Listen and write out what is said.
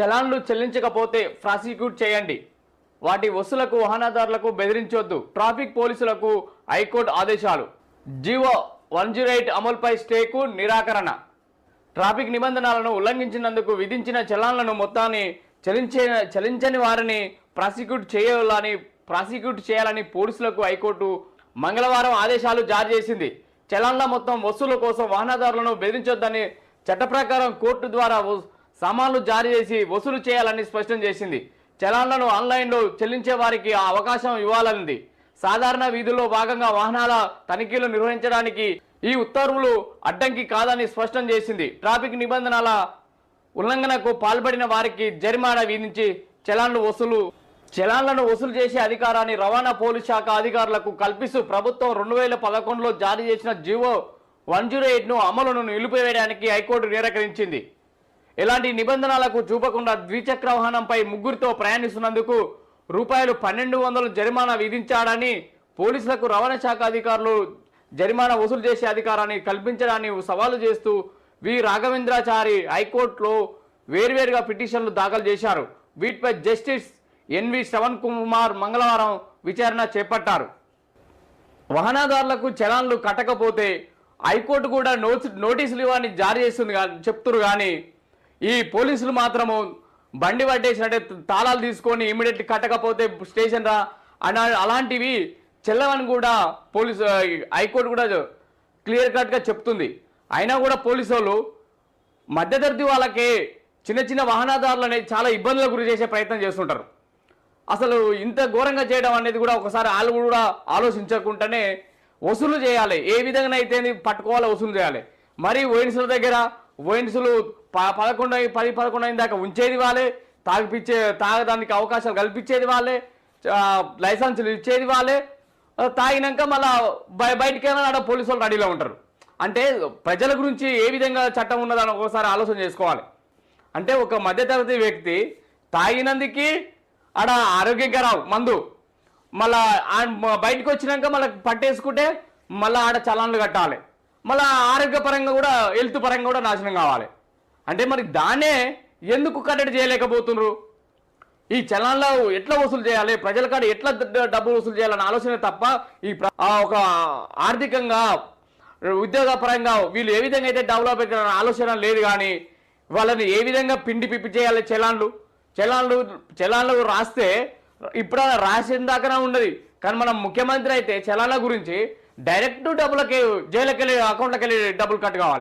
చలాన్లు చెల్లించకపోతే ప్రాసిక్యూట్ చేయండి. వాటి వసూలకు వాహనదారులకు బెదిరించొద్దు. ట్రాఫిక్ పోలీసులకు హైకోర్టు ఆదేశాలు. జీవో వన్ జీరో ఎయిట్ అమలుపై స్టేకు నిరాకరణ. ట్రాఫిక్ నిబంధనలను ఉల్లంఘించినందుకు విధించిన చలాన్లను మొత్తాన్ని చెల్లించే చెల్లించని వారిని ప్రాసిక్యూట్ చేయాలని ప్రాసిక్యూట్ చేయాలని పోలీసులకు హైకోర్టు మంగళవారం ఆదేశాలు జారీ చేసింది. చలాన్ల మొత్తం వసూలు కోసం వాహనదారులను బెదిరించొద్దని చట్ట ప్రకారం కోర్టు ద్వారా సామాన్లు జారీ చేసి వసూలు చేయాలని స్పష్టం చేసింది. చలాన్లను ఆన్లైన్లో చెల్లించే వారికి ఆ అవకాశం ఇవ్వాలనింది. సాధారణ వీధుల్లో భాగంగా వాహనాల తనిఖీలు నిర్వహించడానికి ఈ ఉత్తర్వులు అడ్డంకి కాదని స్పష్టం చేసింది. ట్రాఫిక్ నిబంధనల ఉల్లంఘనకు పాల్పడిన వారికి జరిమానా విధించి చలాన్లు వసూలు చలాన్లను వసూలు చేసే అధికారాన్ని రవాణా పోలీస్ శాఖ అధికారులకు కల్పిస్తూ ప్రభుత్వం రెండు వేల పదకొండులో జారీ చేసిన జీవో వన్ జీరో ఎయిట్ను అమలును నిలిపివేయడానికి హైకోర్టు నిరాకరించింది. ఎలాంటి నిబంధనలకు చూపకుండా ద్విచక్ర వాహనంపై ముగ్గురితో ప్రయాణిస్తున్నందుకు రూపాయలు పన్నెండు వందలు జరిమానా విధించాడని పోలీసులకు రవాణా శాఖ అధికారులు జరిమానా వసూలు చేసే అధికారాన్ని కల్పించడాన్ని సవాలు చేస్తూ వి. రాఘవేంద్రాచారి హైకోర్టులో వేర్వేరుగా పిటిషన్లు దాఖలు చేశారు. వీటిపై జస్టిస్ ఎన్వి శ్రవణ్ కుమార్ మంగళవారం విచారణ చేపట్టారు. వాహనదారులకు చలాన్లు కట్టకపోతే హైకోర్టు కూడా నోట్స్ నోటీసులు ఇవ్వని జారీ చేస్తుంది చెప్తురు కానీ ఈ పోలీసులు మాత్రము బండి పట్టేసినట్టే తాళాలు తీసుకొని ఇమీడియట్ కట్టకపోతే స్టేషన్ రా అన అలాంటివి చెల్లవని కూడా పోలీసు హైకోర్టు కూడా క్లియర్ కట్గా చెప్తుంది. అయినా కూడా పోలీసు వాళ్ళు మధ్యతరగతి వాళ్ళకే చిన్న చిన్న వాహనదారులని చాలా ఇబ్బందులకు గురి చేసే ప్రయత్నం చేస్తుంటారు. అసలు ఇంత ఘోరంగా చేయడం అనేది కూడా ఒకసారి వాళ్ళు కూడా ఆలోచించకుండానే వసూలు చేయాలి. ఏ విధంగా అయితే పట్టుకోవాలో వసూలు చేయాలి. మరి ఓయిన్సుల దగ్గర ఓఎన్సీలు ప పదకొండు పది పదకొండు అయిన దాకా ఉంచేది వాళ్ళే తాగిపించే తాగడానికి అవకాశాలు కల్పించేది వాళ్ళే లైసెన్సులు ఇచ్చేది వాళ్ళే. తాగినాక మళ్ళా బయ బయటికైనా ఆడ పోలీసు వాళ్ళు రెడీలో ఉంటారు. అంటే ప్రజల గురించి ఏ విధంగా చట్టం ఉన్నదని ఒకసారి ఆలోచన చేసుకోవాలి. అంటే ఒక మధ్యతరగతి వ్యక్తి తాగినందుకి ఆడ ఆరోగ్యకరావు మందు. మళ్ళా ఆ- బయటకు వచ్చినాక మళ్ళీ పట్టేసుకుంటే మళ్ళీ ఆడ చలాన్లు కట్టాలి. మళ్ళీ ఆరోగ్యపరంగా కూడా హెల్త్ పరంగా కూడా నాశనం కావాలి. అంటే మరి దాన్నే ఎందుకు కట్టడి చేయలేకపోతున్నారు? ఈ చలనాల్లో ఎట్లా వసూలు చేయాలి? ప్రజల కాడ ఎట్లా డబ్బులు వసూలు చేయాలన్న ఆలోచన తప్ప ఈ ఒక ఆర్థికంగా ఉద్యోగ పరంగా వీళ్ళు ఏ విధంగా అయితే డెవలప్ అవుతారన్న ఆలోచన లేదు కానీ వాళ్ళని ఏ విధంగా పిండి పిప్పి చేయాలి చలాన్లు? చలాన్లు చలాన్లు రాస్తే ఇప్పుడు రాసిన దాకానే ఉండదు కానీ మనం ముఖ్యమంత్రి అయితే చలాన్ల గురించి డైరెక్ట్ డబ్బులకి జైలుకి వెళ్ళి అకౌంట్లోకి వెళ్ళి డబ్బులు కట్ కావాలి.